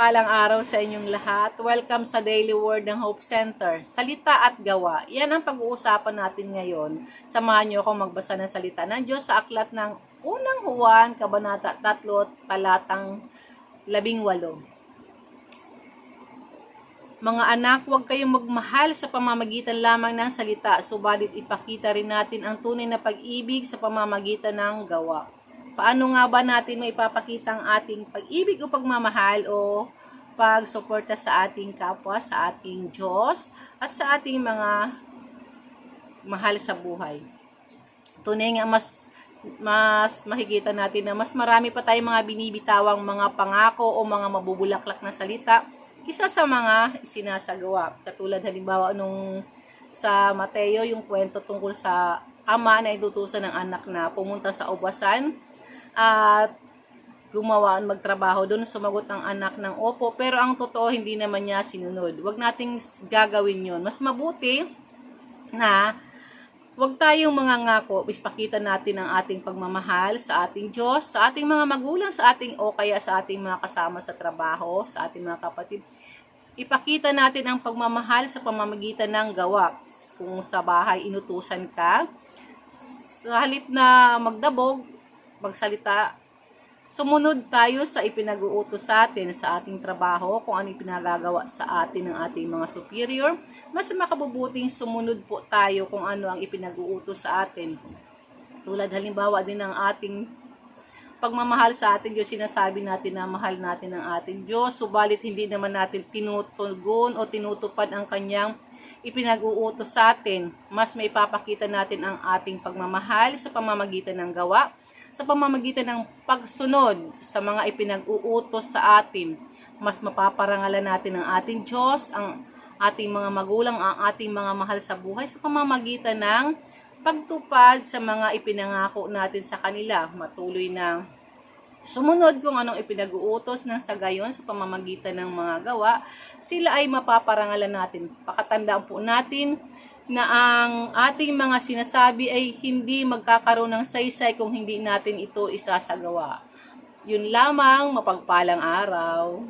Mapagpalang araw sa inyong lahat. Welcome sa Daily Word ng Hope Center. Salita at gawa. Yan ang pag-uusapan natin ngayon. Samahan niyo akong magbasa ng salita ng Diyos sa aklat ng Unang Juan, Kabanata 3, talatang 18. Mga anak, huwag kayong magmahal sa pamamagitan lamang ng salita, subalit ipakita rin natin ang tunay na pag-ibig sa pamamagitan ng gawa. Paano nga ba natin maipapakita ang ating pag-ibig o pagmamahal o pagsuporta sa ating kapwa, sa ating Diyos, at sa ating mga mahal sa buhay? Tunay nga mas mas makikita natin na mas marami pa tayong mga binibitawang mga pangako o mga mabubulaklak na salita isa sa mga sinasagawa. Katulad halimbawa nung sa Mateo, yung kwento tungkol sa ama na idutusan ng anak na pumunta sa ubasan at gumawa magtrabaho doon, sumagot ang anak ng opo, pero ang totoo hindi naman niya sinunod. Huwag nating gagawin yon Mas mabuti na Huwag tayong mga ngako, ipakita natin ang ating pagmamahal sa ating Diyos, sa ating mga magulang, sa ating o kaya sa ating mga kasama sa trabaho, sa ating mga kapatid. Ipakita natin ang pagmamahal sa pamamagitan ng gawa. Kung sa bahay inutusan ka, sa halip na magdabog, magsalita, sumunod tayo sa ipinag-uutos sa atin sa ating trabaho, kung ano ipinagagawa sa atin ng ating mga superior, mas makabubuting sumunod po tayo kung ano ang ipinag-uutos sa atin. Tulad halimbawa din ng ating pagmamahal sa ating Diyos, sinasabi natin na mahal natin ang ating Diyos, subalit hindi naman natin tinutugon o tinutupad ang kanyang ipinag-uutos sa atin. Mas may papakita natin ang ating pagmamahal sa pamamagitan ng gawa, sa pamamagitan ng pagsunod sa mga ipinag-uutos sa atin. Mas mapaparangalan natin ang ating Diyos, ang ating mga magulang, ang ating mga mahal sa buhay sa pamamagitan ng pagtupad sa mga ipinangako natin sa kanila. Matuloy na sumunod kung anong ipinag-uutos ng sa gayon sa pamamagitan ng mga gawa, sila ay mapaparangalan natin. Pakatandaan po natin na ang ating mga sinasabi ay hindi magkakaroon ng saysay kung hindi natin ito isasagawa. Yun lamang, mapagpalang araw.